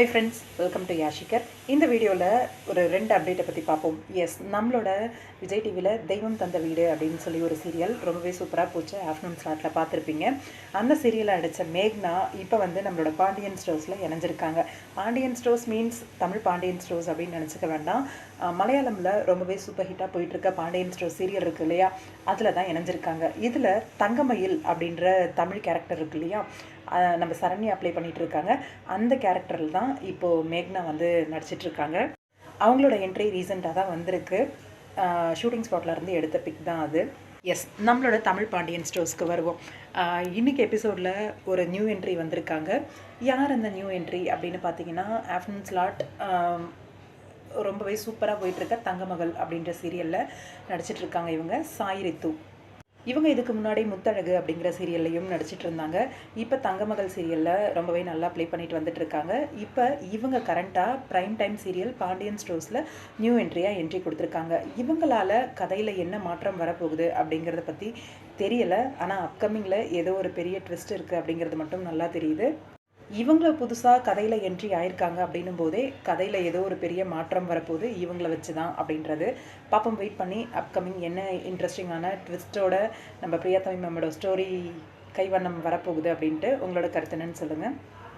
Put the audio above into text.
Hi friends welcome to Yashikar இந்த வீடியோவில் ஒரு ரெண்டு அப்டேட்டை பற்றி பார்ப்போம். எஸ் நம்மளோட விஜய் டிவியில் தெய்வம் தந்த வீடு அப்படின்னு சொல்லி ஒரு சீரியல் ரொம்பவே சூப்பராக போச்சு. ஆஃப்டர்நூன் ஸ்லாட்டில் பார்த்துருப்பீங்க. அந்த சீரியலை அடித்த மேக்னா இப்போ வந்து நம்மளோட பாண்டியன் ஸ்டோர்ஸில் இணைஞ்சிருக்காங்க. Pandian stores means Tamil Pandian stores அப்படின்னு நினச்சிக்க வேண்டாம். மலையாளமில் ரொம்பவே சூப்பர் ஹிட்டாக போயிட்டுருக்க பாண்டியன் ஸ்டோர் சீரியல் இருக்குது இல்லையா? அதில் தான் இணைஞ்சிருக்காங்க. இதில் தங்கமயில் அப்படின்ற தமிழ் கேரக்டர் இருக்கு இல்லையா? நம்ம சரண்யா அப்ளை பண்ணிகிட்டு இருக்காங்க அந்த கேரக்டரில் தான் இப்போது மேக்னா வந்து நடிச்சிட்டு இருக்காங்க அவங்களோட என்ட்ரி ரீசெண்டாக தான் வந்திருக்கு. ஷூட்டிங் ஸ்பாட்லேருந்து எடுத்த பிக் தான் அது. எஸ் நம்மளோட தமிழ் பாண்டியன் ஸ்டோர்ஸ்க்கு வருவோம். இன்றைக்கி எபிசோடில் ஒரு நியூ என்ட்ரி வந்திருக்காங்க. யார் அந்த நியூ என்ட்ரி அப்படின்னு பார்த்தீங்கன்னா ஆஃப்டர்நூன் ஸ்லாட் ரொம்பவே சூப்பராக போயிட்டுருக்க தங்கமகள் அப்படின்ற சீரியலில் நடிச்சிட்ருக்காங்க இவங்க. சாய் ரித்து. இவங்க இதுக்கு முன்னாடி முத்தழகு அப்படிங்கிற சீரியல்லையும் நடிச்சிட்டு இருந்தாங்க. இப்போ தங்கமகள் சீரியலில் ரொம்பவே நல்லா ப்ளே பண்ணிட்டு வந்துட்டு இருக்காங்க. இப்போ இவங்க கரண்ட்டாக ப்ரைம் டைம் சீரியல் பாண்டியன் ஸ்டோர்ஸில் நியூ என்ட்ரியாக என்ட்ரி கொடுத்துருக்காங்க. இவங்களால கதையில் என்ன மாற்றம் வரப்போகுது அப்படிங்கிறத பற்றி தெரியலை. ஆனால் அப்கமிங்கில் ஏதோ ஒரு பெரிய ட்விஸ்ட் இருக்குது அப்படிங்கிறது மட்டும் நல்லா தெரியுது. இவங்கள புதுசாக கதையில் என்ட்ரி ஆயிருக்காங்க அப்படின்னும் போதே கதையில் ஏதோ ஒரு பெரிய மாற்றம் வரப்போகுது. இவங்கள வச்சு தான் அப்படின்றது. பாப்போம் வெயிட் பண்ணி அப்கமிங் என்ன இன்ட்ரெஸ்டிங்கான ட்விஸ்ட்டோட நம்ம பிரியா தமிழ் மேமோட ஸ்டோரி கைவண்ணம் வரப்போகுது அப்படின்ட்டு உங்களோட கருத்து என்னன்னு சொல்லுங்கள்